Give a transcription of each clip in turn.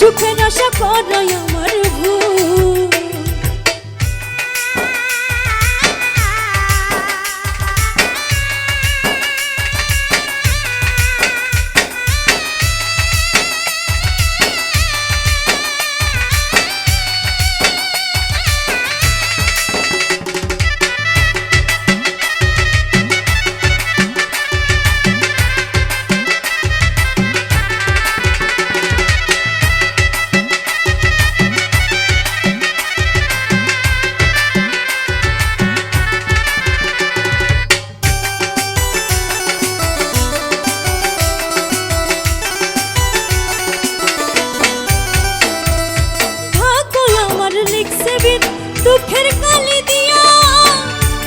সুখের নশা করো আমার। দুঃখের কালি দিয়া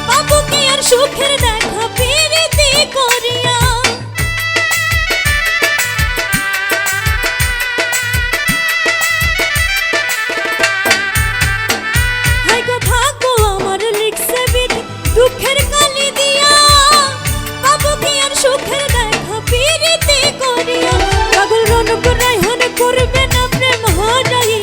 বাবু কি আর সুখের দেখা পিরিতি করিয়া। দুঃখের কালি দিয়া বাবু কি আর সুখের দেখা পিরিতি করিয়া। পাগল রনক রাইহান করবে না প্রেম হারাইয়া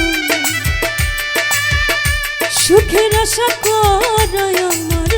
সুখের আশা করয় আমার